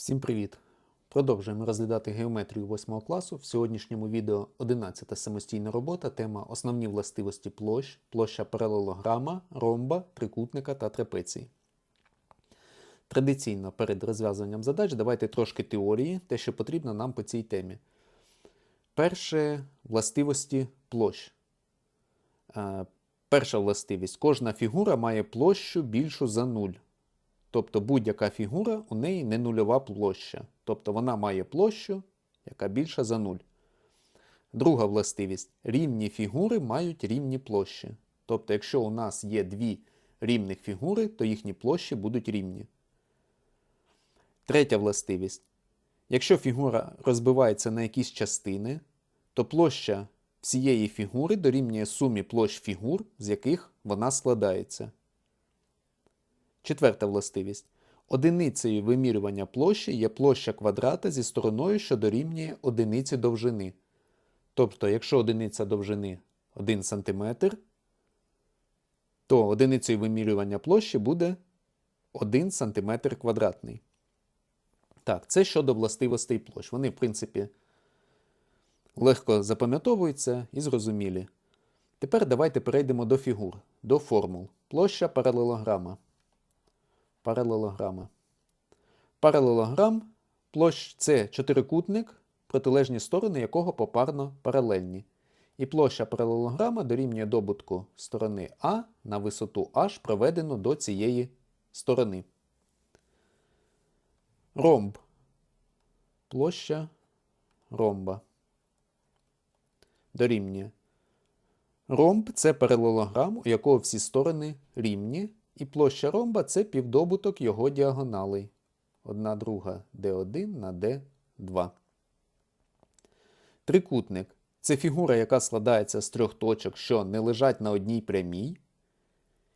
Всім привіт! Продовжуємо розглядати геометрію 8 класу. В сьогоднішньому відео 11 самостійна робота, тема Основні властивості площ, площа паралелограма, ромба, трикутника та трапеції. Традиційно перед розв'язуванням задач давайте трошки теорії, те, що потрібно нам по цій темі. Перше властивості площ. Е, Перша властивість. Кожна фігура має площу більшу за нуль. Тобто будь-яка фігура у неї не нульова площа. Тобто вона має площу, яка більша за нуль. Друга властивість. Рівні фігури мають рівні площі. Тобто, якщо у нас є дві рівних фігури, то їхні площі будуть рівні. Третя властивість. Якщо фігура розбивається на якісь частини, то площа всієї фігури дорівнює сумі площ фігур, з яких вона складається. Четверта властивість. Одиницею вимірювання площі є площа квадрата зі стороною, що дорівнює одиниці довжини. Тобто, якщо одиниця довжини 1 см, то одиницею вимірювання площі буде 1 см квадратний. Так, це щодо властивостей площ. Вони, в принципі, легко запам'ятовуються і зрозумілі. Тепер давайте перейдемо до фігур, до формул. Площа паралелограма. Паралелограма. Паралелограм площ це чотирикутник, протилежні сторони якого попарно паралельні. І площа паралелограма дорівнює добутку сторони А на висоту H, проведену до цієї сторони. Ромб. Площа ромба. Дорівнює. Ромб це паралелограм, у якого всі сторони рівні, і площа ромба це півдобуток його діагоналей. Одна друга d1 на d2. Трикутник це фігура, яка складається з трьох точок, що не лежать на одній прямій,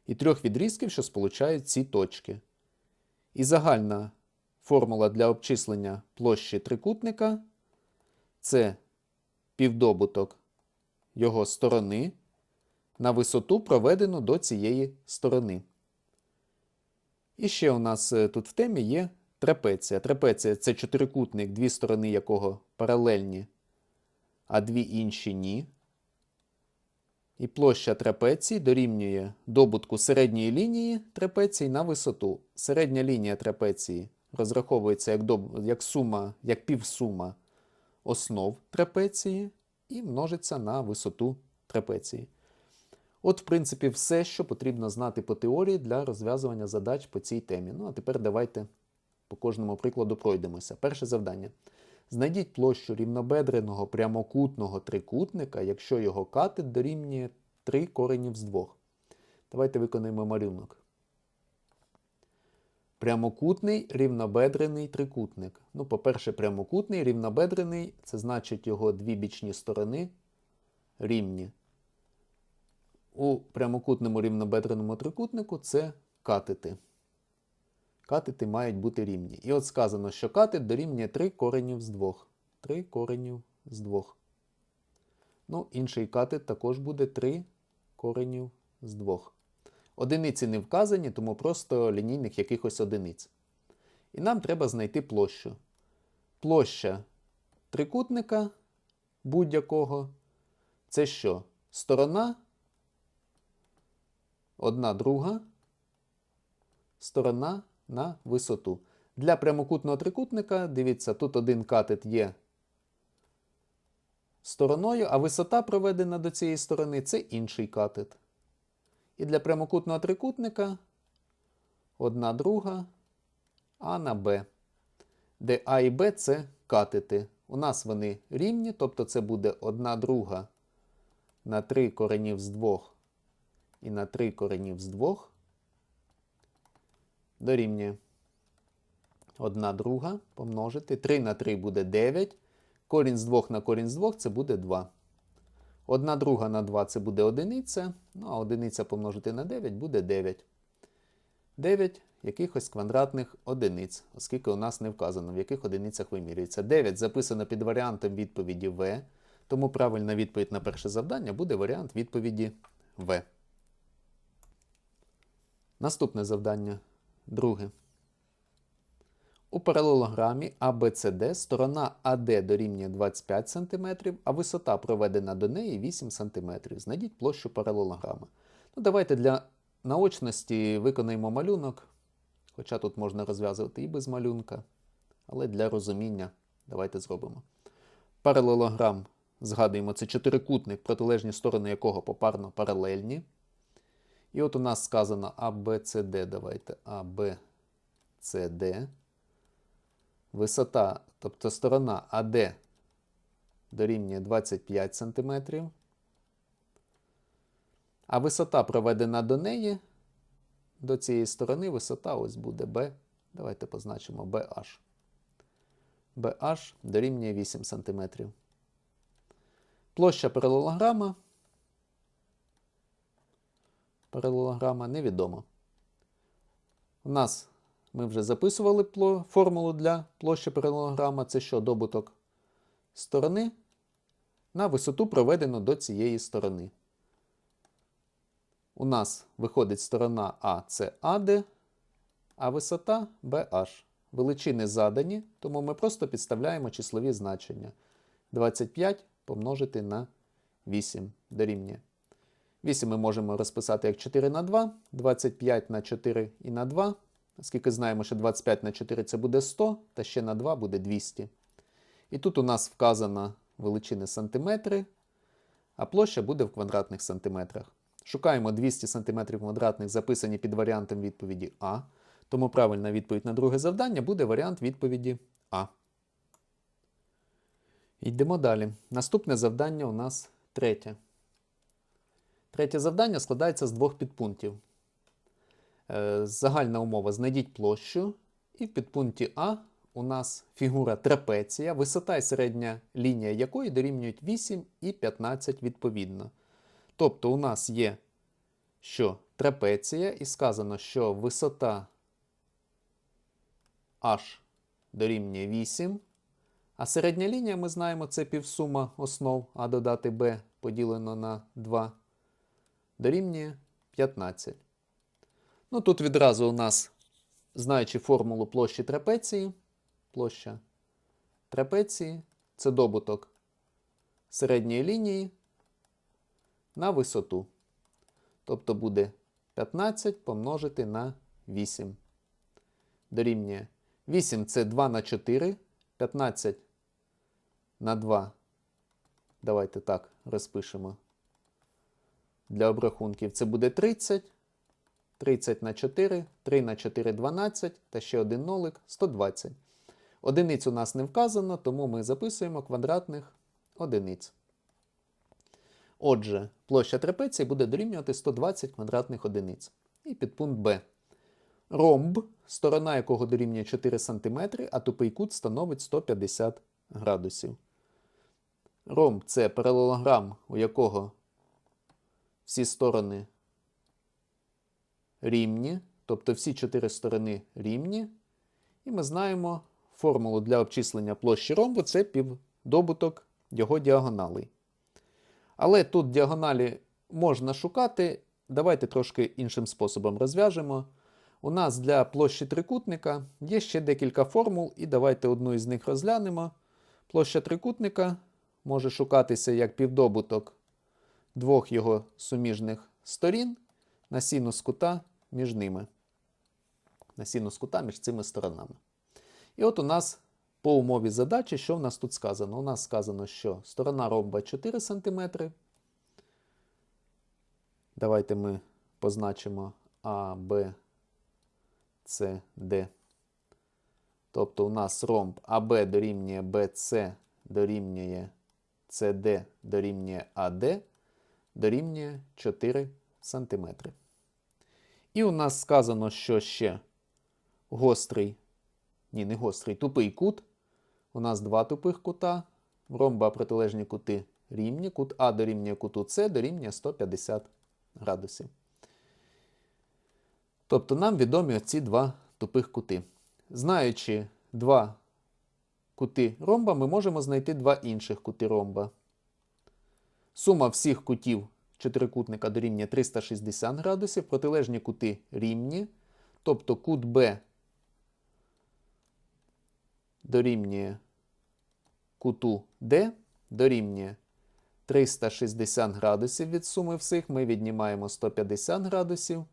і трьох відрізків, що сполучають ці точки. І загальна формула для обчислення площі трикутника це півдобуток його сторони на висоту, проведену до цієї сторони. І ще у нас е, тут в темі є трапеція. Трапеція це чотирикутник, дві сторони якого паралельні, а дві інші ні. І площа трапеції дорівнює добутку середньої лінії трапеції на висоту. Середня лінія трапеції розраховується як, доб... як, сума, як півсума основ трапеції і множиться на висоту трапеції. От, в принципі, все, що потрібно знати по теорії для розв'язування задач по цій темі. Ну, а тепер давайте по кожному прикладу пройдемося. Перше завдання. Знайдіть площу рівнобедреного прямокутного трикутника, якщо його катет дорівнює 3 коренів з 2. Давайте виконаємо малюнок. Прямокутний рівнобедрений трикутник. Ну, по-перше, прямокутний рівнобедрений це значить його дві бічні сторони рівні. У прямокутному рівнобедреному трикутнику це катети. Катети мають бути рівні. І от сказано, що катет дорівнює 3 коренів з 2. 3 коренів з 2. Ну, інший катет також буде 3 коренів з 2. Одиниці не вказані, тому просто лінійних якихось одиниць. І нам треба знайти площу. Площа трикутника будь-якого це що? Сторона одна друга сторона на висоту. Для прямокутного трикутника, дивіться, тут один катет є стороною, а висота, проведена до цієї сторони, це інший катет. І для прямокутного трикутника одна друга А на Б, де А і Б це катети. У нас вони рівні, тобто це буде одна друга на 3 коренів з 2 і на 3 коренів з 2 дорівнює 1 друга помножити. 3 на 3 буде 9. Корінь з 2 на корінь з 2 це буде 2. 1 друга на 2 це буде одиниця. Ну, а одиниця помножити на 9 буде 9. 9 якихось квадратних одиниць, оскільки у нас не вказано, в яких одиницях вимірюється. 9 записано під варіантом відповіді В. Тому правильна відповідь на перше завдання буде варіант відповіді В. Наступне завдання. Друге. У паралелограмі ABCD сторона AD дорівнює 25 см, а висота проведена до неї 8 см. Знайдіть площу паралелограма. Ну, давайте для наочності виконаємо малюнок, хоча тут можна розв'язувати і без малюнка, але для розуміння давайте зробимо. Паралелограм, згадуємо, це чотирикутник, протилежні сторони якого попарно паралельні. І от у нас сказано ABCD, давайте ABCD. Висота, тобто сторона АД дорівнює 25 см. А висота проведена до неї, до цієї сторони, висота ось буде B. Давайте позначимо BH. BH дорівнює 8 см. Площа паралелограма. Паралелограма невідома. У нас ми вже записували формулу для площі паралелограма. Це що добуток сторони на висоту проведену до цієї сторони. У нас виходить сторона А це АД, а висота BH. Величини задані, тому ми просто підставляємо числові значення. 25 помножити на 8 дорівнює. 8 ми можемо розписати як 4 на 2, 25 на 4 і на 2. Оскільки знаємо, що 25 на 4 це буде 100, та ще на 2 буде 200. І тут у нас вказано величини сантиметри, а площа буде в квадратних сантиметрах. Шукаємо 200 см квадратних, записані під варіантом відповіді А. Тому правильна відповідь на друге завдання буде варіант відповіді А. Йдемо далі. Наступне завдання у нас третє. Третє завдання складається з двох підпунктів. Е, Загальна умова знайдіть площу. І в підпункті А у нас фігура трапеція, висота і середня лінія якої дорівнюють 8 і 15 відповідно. Тобто у нас є що трапеція, і сказано, що висота H дорівнює 8. А середня лінія, ми знаємо, це півсума основ А додати Б поділено на 2, дорівнює 15. Ну, тут відразу у нас, знаючи формулу площі трапеції, площа трапеції це добуток середньої лінії на висоту. Тобто буде 15 помножити на 8. Дорівнює 8 це 2 на 4, 15 на 2. Давайте так розпишемо. Для обрахунків це буде 30. 30 на 4, 3 на 4 12 та ще один нолик 120. Одиниць у нас не вказано, тому ми записуємо квадратних одиниць. Отже, площа трапеції буде дорівнювати 120 квадратних одиниць. І підпункт Б. Ромб, сторона якого дорівнює 4 см, а тупий кут становить 150 градусів. Ромб це паралелограм, у якого всі сторони рівні, тобто всі чотири сторони рівні. І ми знаємо формулу для обчислення площі ромбу це півдобуток його діагоналей. Але тут діагоналі можна шукати. Давайте трошки іншим способом розв'яжемо. У нас для площі трикутника є ще декілька формул, і давайте одну із них розглянемо. Площа трикутника може шукатися як півдобуток двох його суміжних сторін на синус кута між ними. На синус кута між цими сторонами. І от у нас по умові задачі, що в нас тут сказано? У нас сказано, що сторона ромба 4 см. Давайте ми позначимо А, Б, С, Д. Тобто у нас ромб АБ дорівнює БЦ дорівнює СД дорівнює АД дорівнює 4 см. І у нас сказано, що ще гострий, ні, не гострий, тупий кут. У нас два тупих кута. Ромба протилежні кути рівні. Кут А дорівнює куту С дорівнює 150 градусів. Тобто нам відомі оці два тупих кути. Знаючи два кути ромба, ми можемо знайти два інших кути ромба. Сума всіх кутів чотирикутника дорівнює 360 градусів, протилежні кути рівні. Тобто кут Б дорівнює куту D, дорівнює 360 градусів від суми всіх. Ми віднімаємо 150 градусів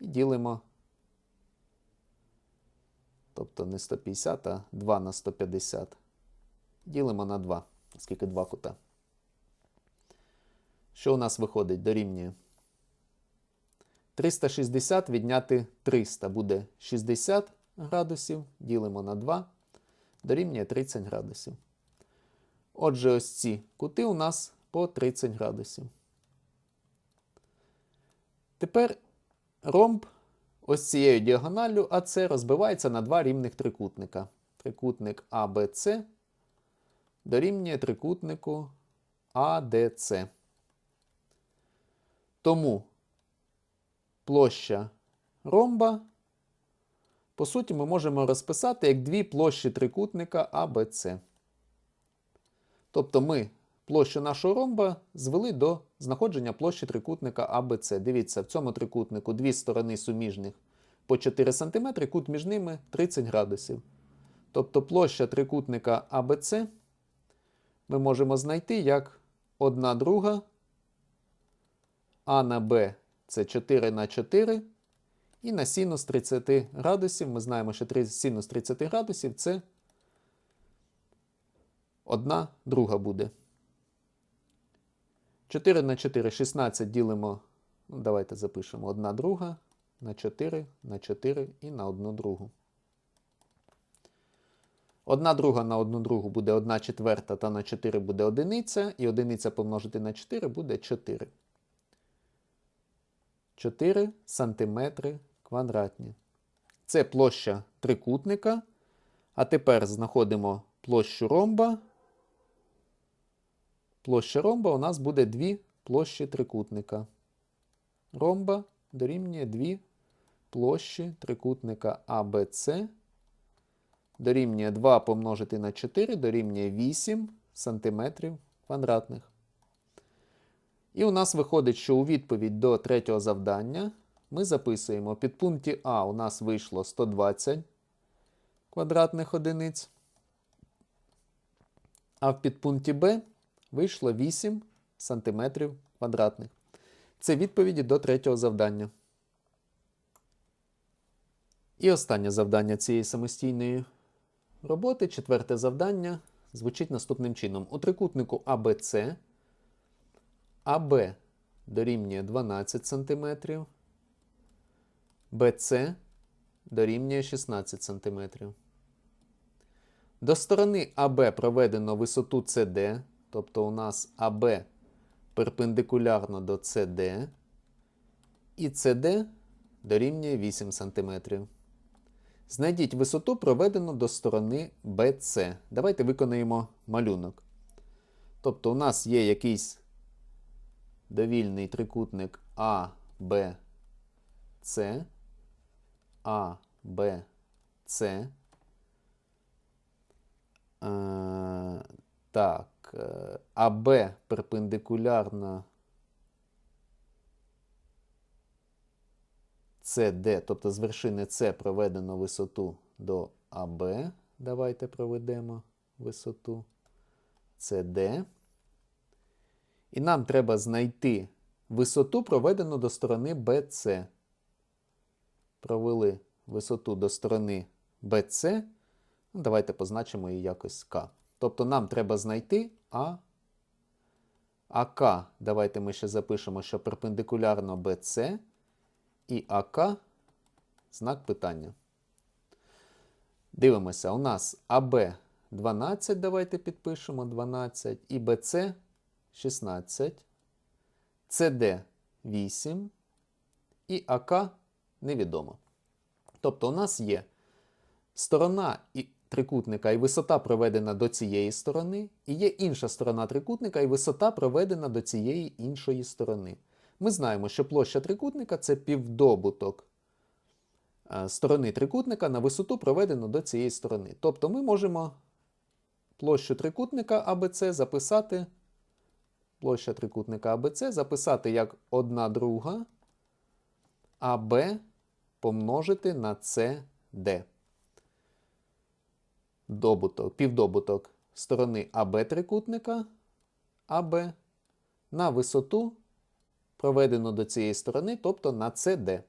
і ділимо. Тобто не 150, а 2 на 150. Ділимо на 2, оскільки 2 кута. Що у нас виходить? Дорівнює. 360 відняти 300 буде 60 градусів. Ділимо на 2. Дорівнює 30 градусів. Отже, ось ці кути у нас по 30 градусів. Тепер ромб ось цією діагоналлю АЦ розбивається на два рівних трикутника. Трикутник АБЦ дорівнює трикутнику АДЦ. Тому площа ромба, по суті, ми можемо розписати як дві площі трикутника АБЦ. Тобто ми площу нашого ромба звели до знаходження площі трикутника АБЦ. Дивіться, в цьому трикутнику дві сторони суміжних по 4 см, кут між ними 30 градусів. Тобто площа трикутника АБЦ ми можемо знайти як 1 друга А на Б це 4 на 4. І на синус 30 градусів ми знаємо, що синус 30 градусів це одна друга буде. 4 на 4, 16 ділимо. Ну, давайте запишемо 1 друга на 4 на 4 і на 1 другу. 1 друга на 1 другу буде 1 четверта, та на 4 буде одиниця, і одиниця помножити на 4 буде 4. 4 сантиметри квадратні. Це площа трикутника. А тепер знаходимо площу ромба. Площа ромба у нас буде дві площі трикутника. Ромба дорівнює дві площі трикутника АБЦ. Дорівнює 2 помножити на 4, дорівнює 8 сантиметрів квадратних. І у нас виходить, що у відповідь до третього завдання ми записуємо в підпункті А у нас вийшло 120 квадратних одиниць. А в підпункті Б вийшло 8 сантиметрів квадратних. Це відповіді до третього завдання. І останнє завдання цієї самостійної роботи, четверте завдання, звучить наступним чином. У трикутнику АБЦ АБ дорівнює 12 см, БЦ дорівнює 16 см. До сторони АБ проведено висоту CD, тобто у нас АБ перпендикулярно до CD, і CD дорівнює 8 см. Знайдіть висоту, проведену до сторони BC. Давайте виконаємо малюнок. Тобто, у нас є якийсь довільний трикутник А, Б, С, А, Б, С. Е, так, е, АБ перпендикулярно CD, тобто з вершини С проведено висоту до АБ. Давайте проведемо висоту CD. І нам треба знайти висоту, проведену до сторони BC. Провели висоту до сторони BC. Ну, давайте позначимо її якось К. Тобто нам треба знайти А. АК. Давайте ми ще запишемо, що перпендикулярно BC і АК знак питання. Дивимося, у нас АБ 12, давайте підпишемо 12, і БЦ 16, СД 8 і АК невідомо. Тобто у нас є сторона і трикутника і висота проведена до цієї сторони, і є інша сторона трикутника і висота проведена до цієї іншої сторони. Ми знаємо, що площа трикутника це півдобуток е, сторони трикутника на висоту проведену до цієї сторони. Тобто ми можемо площу трикутника АБЦ записати площа трикутника АБЦ записати як 1 друга АБ помножити на СД. добуток, півдобуток сторони АБ трикутника АБ на висоту, проведену до цієї сторони, тобто на CD.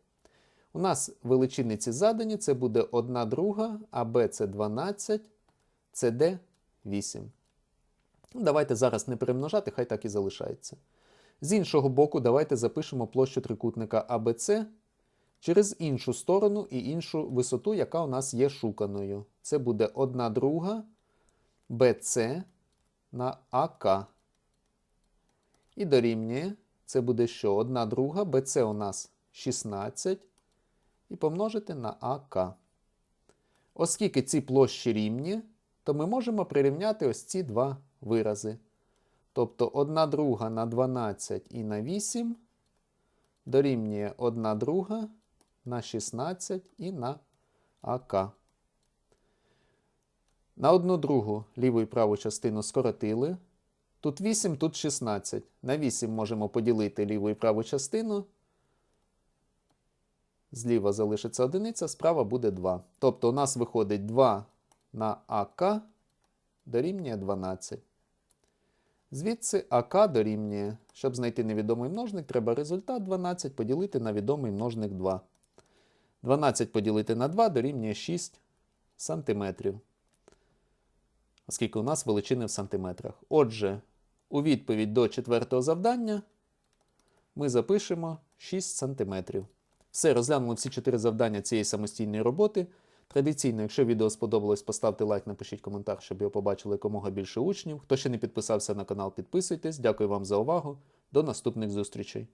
У нас величини ці задані, це буде 1 друга, АБ це 12, CD 8. Ну, Давайте зараз не перемножати, хай так і залишається. З іншого боку, давайте запишемо площу трикутника АБЦ через іншу сторону і іншу висоту, яка у нас є шуканою. Це буде 1 друга BC на АК. І дорівнює, це буде що? 1 друга, BC у нас 16. І помножити на АК. Оскільки ці площі рівні, то ми можемо прирівняти ось ці два вирази. Тобто 1 друга на 12 і на 8 дорівнює 1 друга на 16 і на АК. На одну другу ліву і праву частину скоротили. Тут 8, тут 16. На 8 можемо поділити ліву і праву частину. Зліва залишиться одиниця, справа буде 2. Тобто у нас виходить 2 на АК дорівнює 12. Звідси АК дорівнює, щоб знайти невідомий множник, треба результат 12 поділити на відомий множник 2. 12 поділити на 2 дорівнює 6 сантиметрів. Оскільки у нас величини в сантиметрах. Отже, у відповідь до четвертого завдання ми запишемо 6 сантиметрів. Все, розглянули всі чотири завдання цієї самостійної роботи. Традиційно, якщо відео сподобалось, поставте лайк, напишіть коментар, щоб його побачили якомога більше учнів. Хто ще не підписався на канал, підписуйтесь. Дякую вам за увагу. До наступних зустрічей.